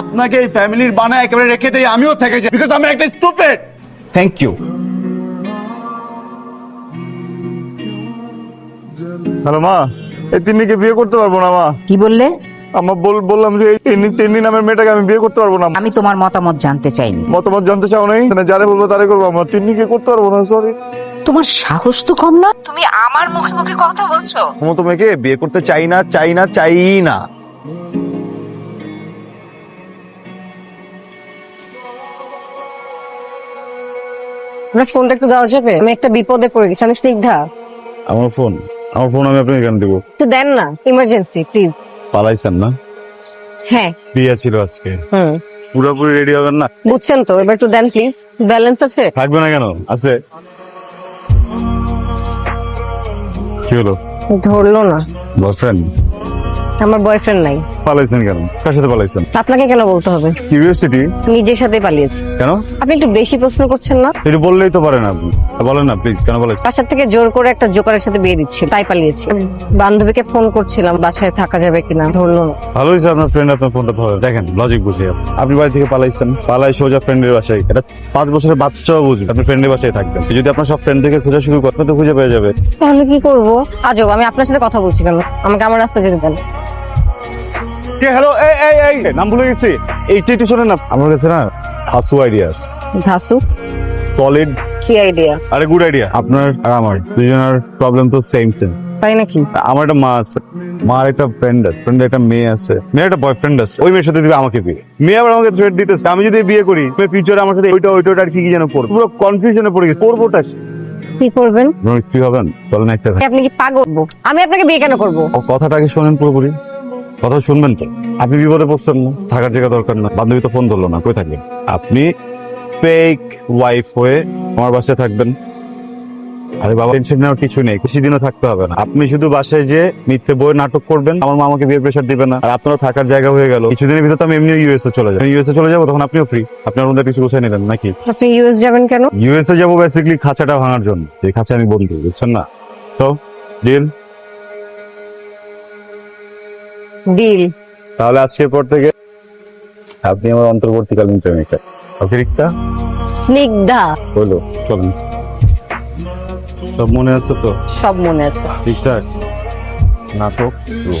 আপনাকে এই ফ্যামিলির বানায় একেবারে রেখে দেই আমিও থেকে যাই বিকজ আমি একটা স্টুপিড থ্যাংক ইউ হ্যালো মা এই তিন্নিকে বিয়ে করতে পারব না মা। কি বললে? আমার বল বললাম যে এই তিন্নি তিন্নি নামের মেয়েটাকে আমি বিয়ে করতে পারব না। আমি তোমার মতামত জানতে চাইনি। মতামত জানতে চাও নাই? মানে যারে বলব তারে করব আমার তিন্নিকে করতে পারব না সরি তোমার সাহস তো কম না? তুমি আমার মুখে মুখে কথা বলছো। তোমাকে বিয়ে করতে চাই না চাই না চাই না। আপনার ফোনটা একটু দেওয়া যাবে? আমি একটা বিপদে পড়ে গেছি আমি স্নিগ্ধা। আমার ফোন? আমার ফোন আমি আপনাকে কেন দেবো? একটু দেন না ইমার্জেন্সি প্লিজ পালাইছেন না? হ্যাঁ। বিয়ে ছিল আজকে। হুম। পুরোপুরি রেডি হবেন না? বুঝছেন তো এবার একটু দেন প্লিজ ব্যালেন্স আছে? থাকবে না কেন? আছে। কি হলো? ধরলো না। বয়ফ্রেন্ড আমার বয়ফ্রেন্ড নাই। পালাইছেন কেন? কার সাথে পালাইছেন? আপনাকে কেন বলতে হবে? কিউরিওসিটি নিজের সাথে পালিয়েছি। কেন? আপনি একটু বেশি প্রশ্ন করছেন না? একটু বললেই তো পারেন আপনি। বলেন না প্লিজ কেন পালাইছেন? বাসার থেকে জোর করে একটা জোকারের সাথে বিয়ে দিচ্ছি তাই পালিয়েছি। বান্ধবীকে ফোন করছিলাম বাসায় থাকা যাবে কিনা ধরলো ভালো হয়েছে আপনার ফ্রেন্ড আপনার ফোনটা ধরে দেখেন লজিক বুঝে আপনি। বাড়ি থেকে পালাইছেন পালাই সোজা ফ্রেন্ডের বাসায়। এটা পাঁচ বছরের বাচ্চাও বুঝবে। আপনি ফ্রেন্ডের বাসায় থাকবেন। যদি আপনার সব ফ্রেন্ড থেকে খোঁজা শুরু করেন তো খুঁজে পেয়ে যাবে। তাহলে কি করব? আজব আমি আপনার সাথে কথা বলছি কেন? আমাকে আমার রাস্তা যেতে দেন। হ্যালো এই এই এই নাম ভুলে গেছি। এইটা একটু শোনেন না? আমার কাছে না হাসু আইডিয়াস ধাসু সলিড কি আইডিয়া আরে গুড আইডিয়া আপনার আর আমার দুজনের প্রবলেম তো সেম সেম তাই নাকি? আমার একটা মা আছে। মার একটা ফ্রেন্ড আছে ফ্রেন্ড একটা মেয়ে আছে। মেয়ের একটা বয়ফ্রেন্ড আছে। ওই মেয়ের সাথে দিবে আমাকে বিয়ে। মেয়ে আবার আমাকে থ্রেট দিতেছে আমি যদি বিয়ে করি ফিউচারে আমার সাথে ওইটা ওইটা আর কি কি যেন করব? পুরো কনফিউশনে পড়ে গেছে। করবোটা কি? কি করবেন? আপনার স্ত্রী হবেন চলেন একটা আপনি কি পাগল? আমি আপনাকে বিয়ে কেন করব? কথাটাকে শোনেন পুরোপুরি। কথা শুনবেন তো? আপনি বিপদে পড়ছেন না থাকার জায়গা দরকার না। বান্ধবী তো ফোন ধরলো না কই থাকবেন আপনি ফেক ওয়াইফ হয়ে আমার বাসায় থাকবেন। আরে বাবা টেনশন নেওয়ার কিছু নেই বেশি দিনও থাকতে হবে না। আপনি শুধু বাসায় যে মিথ্যে বই নাটক করবেন আমার মা আমাকে বিয়ে প্রেশার দিবে না। আর আপনারও থাকার জায়গা হয়ে গেল। কিছুদিনের ভিতরে তো আমি এমনি ইউএসএ চলে যাব। ইউএসএ চলে যাব তখন আপনিও ফ্রি আপনার মধ্যে কিছু গোছাই নিলেন নাকি? আপনি ইউএস যাবেন কেন? ইউএসএ যাব বেসিক্যালি খাঁচাটা ভাঙার জন্য। যে খাঁচা আমি বন্ধু বুঝছেন না? সো ডিল ডিল তাহলে আজকের পর থেকে আপনি আমার অন্তর্বর্তীকালীন প্রেমিকা। অতিরিক্তা স্নিগ্ধা হলো চলুন। সব মনে আছে তো? সব মনে আছে। ঠিকঠাক? নাটক শুরু।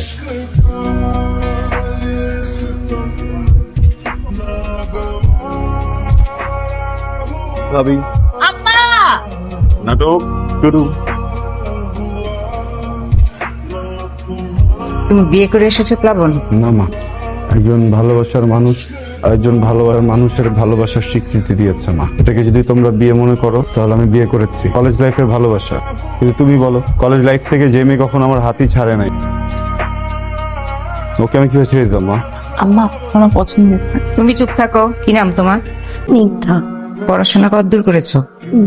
ভাবি। নাটক শুরু। তুমি বিয়ে করে এসেছ প্লাবন? না মা। একজন ভালোবাসার মানুষ একজন ভালোবাসার মানুষের ভালোবাসার স্বীকৃতি দিয়েছে মা। এটাকে যদি তোমরা বিয়ে মনে করো তাহলে আমি বিয়ে করেছি। কলেজ লাইফের ভালোবাসা। কিন্তু তুমি বলো কলেজ লাইফ থেকে যে মেয়ে কখনো আমার হাতই ছাড়ে নাই। ওকে আমি কীভাবে ছেড়ে দিতাম মা? আম্মা আমার পছন্দ হয়েছে তুমি চুপ থাকো। কি নাম তোমার? স্নিগ্ধা পড়াশোনা কতদূর করেছ?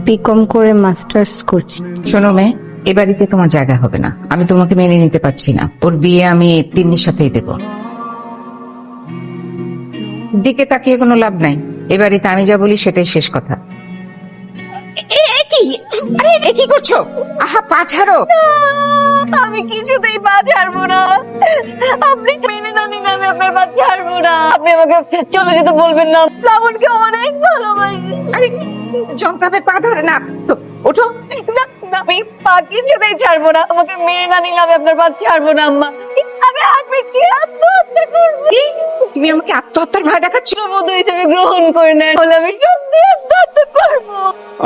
বিকম করে মাস্টার্স করছি। শোনো মেয়ে। এ বাড়িতে তোমার জায়গা হবে না। আমি তোমাকে মেনে নিতে পারছি না। ওর বিয়ে আমি তিন্নির সাথেই দেব। দিকে তাকিয়ে কোনো লাভ নাই। এ বাড়িতে আমি যা বলি সেটাই শেষ কথা। কি? আরে এ কি করছ? আহা পা ছাড়ো। আমি কিছুতেই পা ছাড়বো না। আপনি মেনে জানেন আমি আপনার পা ছাড়বো না। আপনি আমাকে চলে যেতে বলবেন না। শ্রাবণকে অনেক ভালোবাসি। আরে জঙ্কাবে পা ধরে না। ওঠো। না, আমি পা কিছুতেই ছাড়বো না। আমাকে মেনে না নিলে আমি আপনার পা ছাড়বো না আম্মা। আমি আত্মহত্যা আত্মহত্যা করব। তুমি আমাকে আত্মহত্যার ভয় দেখাচ্ছ? বধূ হিসেবে গ্রহণ করে নেন হলে আমি সত্যি আত্মহত্যা করব।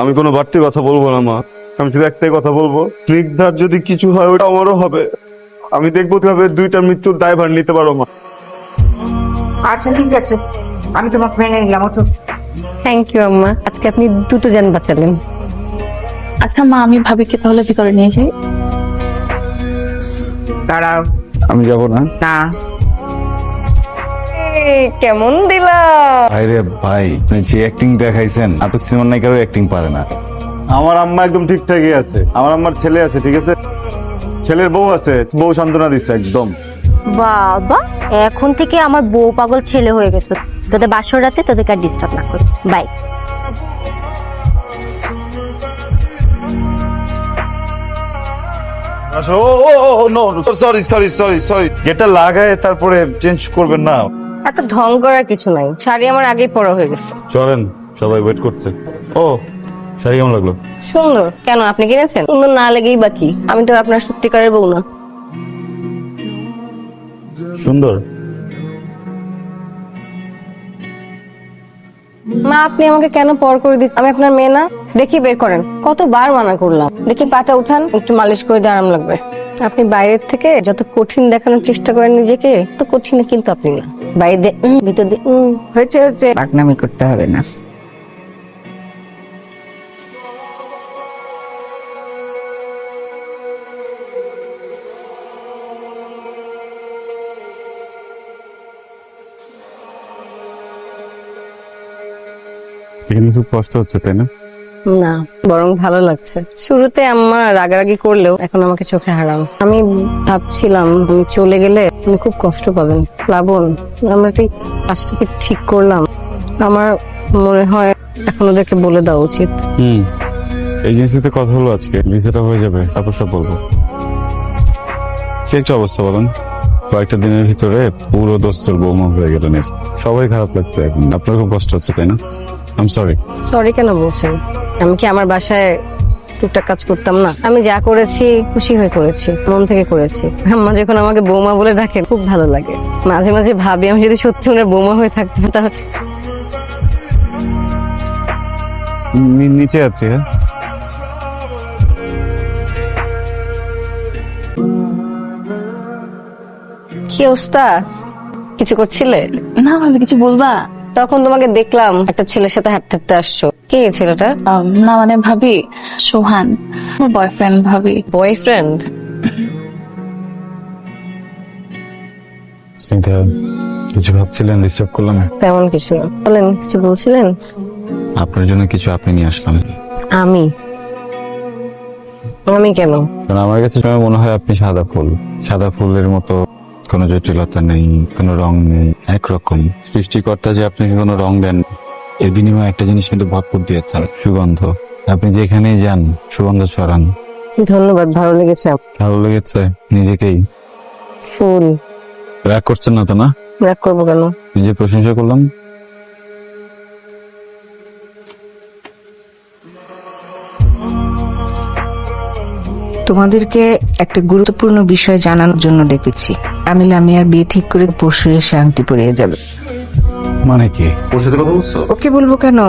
আমি কোনো বাড়তি কথা বলব না মা। আমি শুধু একটাই কথা বলব স্নিগ্ধার যদি কিছু হয় ওটা আমারও হবে। আমি দেখব কীভাবে দুইটা মৃত্যুর দায়ভার নিতে পারো মা। আচ্ছা ঠিক আছে। আমি তোমাকে মেনে নিলাম ওঠো। থ্যাংক ইউ আম্মা। আজকে আপনি দুটো জান বাঁচালেন। আচ্ছা মা আমি ভাবিকে তাহলে ভিতরে নিয়ে যাই। দাঁড়াও। আমি যাব না? না। কেমন দিলা? ভাইরে ভাই আপনি যে অ্যাক্টিং দেখাইছেন নাটক সিনেমার নায়িকারও অ্যাক্টিং পারে না। আমার আম্মা একদম ঠিকঠাকই আছে। আমার আম্মার ছেলে আছে ঠিক আছে? ছেলের বউ আছে বউ সান্ত্বনা দিচ্ছে একদম। বাবা এখন থেকে আমার বউ পাগল ছেলে হয়ে গেছে। তোদের বাসর রাতে তোদেরকে আর ডিস্টার্ব না করি। Bye oh oh no sorry sorry sorry sorry যেটা লাগায় তারপরে চেঞ্জ করবেন না। এত ঢং করার কিছু নাই। শাড়ি আমার আগেই পরা হয়ে গেছে। চলেন সবাই ওয়েট করছে। ও শাড়ি কেমন লাগল? সুন্দর। কেন আপনি কিনেছেন? সুন্দর না লেগেই বাকি আমি তো আপনার সত্যিকারের বউ না। সুন্দর? মা আপনি আমাকে কেন পর করে দিচ্ছেন? আমি আপনার মেয়ে না। দেখি বের করেন। কতবার মানা করলাম। দেখি পাটা উঠান একটু মালিশ করে দিয়ে আরাম লাগবে। আপনি বাইরের থেকে যত কঠিন দেখানোর চেষ্টা করেন নিজেকে তো কঠিন কিন্তু আপনি না। বাইরে উম, ভিতর দিয়ে উম। হয়েছে হয়েছে। বাগনামি করতে হবে না। এখানে খুব কষ্ট হচ্ছে তাই না? না বরং ভালো লাগছে। শুরুতে আম্মা রাগারাগি করলেও এখন আমাকে চোখে হারাম আমি ভাবছিলাম আমি চলে গেলে তুমি খুব কষ্ট পাবেন প্লাবন আমরা ঠিক কাজটাকে ঠিক করলাম। আমার মনে হয় এখন ওদেরকে বলে দেওয়া উচিত। হুম এজেন্সিতে কথা হলো আজকে। ভিসাটা হয়ে যাবে তারপর সব বলব। কি একটা অবস্থা বলেন। কয়েকটা দিনের ভিতরে পুরো দোস্তর বৌমা হয়ে গেলেন সবাই খারাপ লাগছে এখন। আপনার খুব কষ্ট হচ্ছে তাই না? আম সরি সরি কেন বলছেন? আমি কি আমার বাসায় টুকটাক কাজ করতাম না? আমি যা করেছি খুশি হয়ে করেছি মন থেকে করেছি। আম্মা যখন আমাকে বৌমা বলে ডাকে খুব ভালো লাগে। মাঝে মাঝে ভাবি আমি যদি সত্যি ওনার বৌমা হয়ে থাকতাম তাহলে নিচে আছি হ্যাঁ? কি অবস্থা? কিছু করছিলে? না ভাবি কিছু বলবা? তখন তোমাকে দেখলাম একটা ছেলের সাথে হাঁটতে হাঁটতে আসছো। কে ছেলেটা? না মানে ভাবি সোহান আমার বয়ফ্রেন্ড ভাবি। বয়ফ্রেন্ড স্নিগ্ধা কিছু ভাবছিলেন? ডিস্টার্ব করলাম তেমন কিছু না। বলেন কিছু বলছিলেন? আপনার জন্য কিছু আপনি নিয়ে আসলাম। আমি? আমি কেন? কারণ আমার কাছে সময় মনে হয় আপনি সাদা ফুল। সাদা ফুলের মতো কোনো জটিলতা নেই কোনো রং নেই একরকম। সৃষ্টিকর্তা যে আপনাকে কোনো রং দেন এর বিনিময়ে একটা জিনিস কিন্তু ভরপুর দিয়েছেন। সুগন্ধ। আপনি যেখানেই যান সুগন্ধ ছড়ান। ধন্যবাদ ভালো লেগেছে ভালো লেগেছে নিজেকেই। ফুল। রাগ করছেন না তো না? রাগ করব কেন? নিজে প্রশংসা করলাম। তোমাদেরকে একটা গুরুত্বপূর্ণ বিষয় জানানোর জন্য ডেকেছি। আমি লামিয়ার বিয়ে ঠিক করে পরশু এসে আংটি পরিয়ে যাবে। মানে কি? ওর সাথে কথা বলছো? ওকে বলব কেন?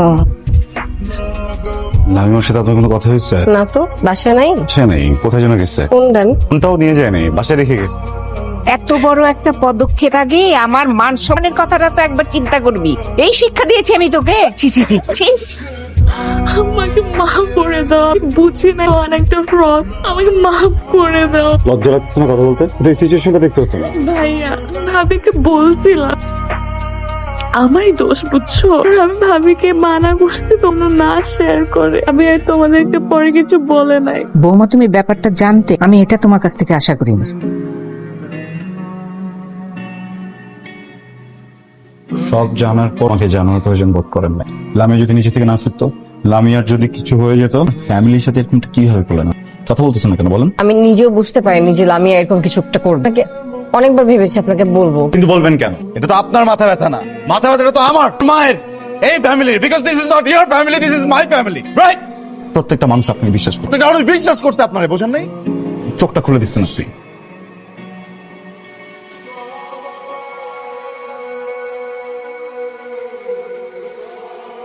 লামিমার সাথে আপনার কোনো কথা হয়েছে? না তো বাসায় নাই? সে নেই কোথায় যেন গেছে? কোন দেন? ফোনটাও নিয়ে যায় নাই বাসায় রেখে গেছে। এত বড় একটা পদক্ষেপ আগে আমার মান সম্মানের কথাটা তো একবার চিন্তা করবি। এই শিক্ষা দিয়েছি আমি তোকে। ছি ছি ছি ছি। আমাকে মাফ করে দাও আমি বুঝি না অনেকটা ফ্রড আমাকে মাফ করে দাও। লজ্জা লাগছে না কথা বলতে? এই সিচুয়েশনটা দেখতে হতো না। ভাইয়া ভাবিকে বলছিলাম। আমারই দোষ বুঝছ? আমি ভাবিকে মানা করতে তোমরা না শেয়ার করে। আমি আর তোমাদেরকে পরে কিছু বলে নাই। বৌমা তুমি ব্যাপারটা জানতে আমি এটা তোমার কাছ থেকে আশা করিনি। সব জানার পর আমাকে জানার প্রয়োজন বোধ করেন না লামিয়া যদি নিচে থেকে না ফিরতো লামিয়ার যদি কিছু হয়ে যেত ফ্যামিলির সাথে এরকমটা কীভাবে করলেন? কথা বলতেছেন না কেন বলেন। আমি নিজেও বুঝতে পারিনি যে আমি এরকম কিছু একটা করব। অনেকবার ভেবেছি আপনাকে বলব। কিন্তু বলবেন কেন? এটা তো আপনার মাথা ব্যথা না। মাথা ব্যথাটা তো আমার মায়ের। এই family because this is not your family this is my family right প্রত্যেকটা মানুষ আপনি বিশ্বাস করতে বিশ্বাস করছে আপনারে বোঝেন নাই? চোখটা খুলে দিচ্ছেন আপনি।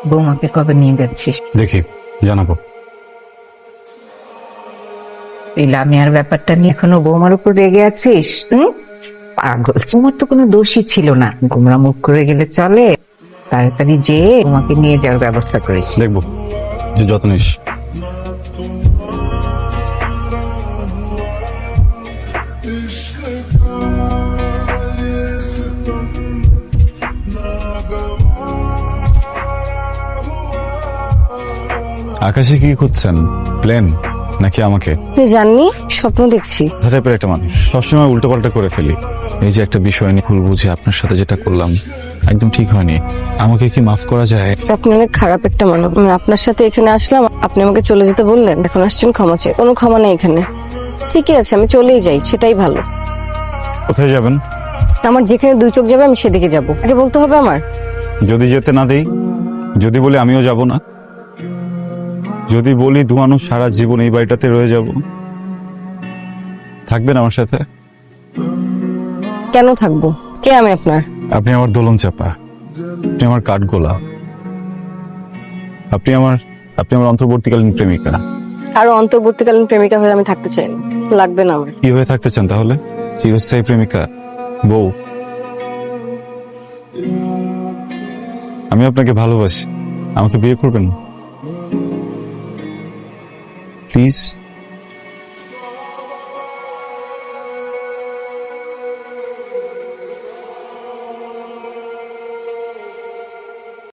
বৌমাকে কবে নিয়ে যাচ্ছিস? দেখি জানাব। এই লামিয়ার ব্যাপারটা নিয়ে এখনও বৌমার উপর রেগে আছিস? হুম? পাগল তোমার তো কোনো দোষই ছিল না। গোমরা মুখ করে গেলে চলে। তাড়াতাড়ি যে তোমাকে নিয়ে যাওয়ার ব্যবস্থা করিস। দেখব যে যত নিস। আকাশে কি খুঁজছেন? প্লেন? নাকি আমাকে? আপনি জাননি? স্বপ্ন দেখছি। টাইপের একটা মানুষ। সবসময় উল্টো পাল্টা করে ফেলি। এই যে একটা বিষয় নিয়ে ভুল বুঝে আপনার সাথে যেটা করলাম একদম ঠিক হয়নি। আমাকে কি মাফ করা যায়? আপনি অনেক খারাপ একটা মানুষ। আমি আপনার সাথে এখানে আসলাম আপনি আমাকে চলে যেতে বললেন এখন আসছেন ক্ষমা চেয়ে। কোনো ক্ষমা নেই এখানে। ঠিকই আছে আমি চলেই যাই সেটাই ভালো। কোথায় যাবেন? আমার যেখানে দুই চোখ যাবে আমি সেদিকে যাব। আগে বলতে হবে আমার। যদি যেতে না দেই? যদি বলে আমিও যাব না? যদি বলি দু মানুষ সারা জীবন এই বাড়িটাতে রয়ে যাব থাকবেন আমার সাথে? কেন থাকব? কে আমি আপনার? আপনি আমার দোলন চাপা আপনি আমার কাঠগোলা আপনি আমার আপনি আমার অন্তর্বর্তীকালীন প্রেমিকা। কারও অন্তর্বর্তীকালীন প্রেমিকা হয়ে আমি থাকতে চাই না। লাগবে না আমার। কি হয়ে থাকতে চান তাহলে? চিরস্থায়ী প্রেমিকা বউ। আমি আপনাকে ভালোবাসি। আমাকে বিয়ে করবেন? প্লিজ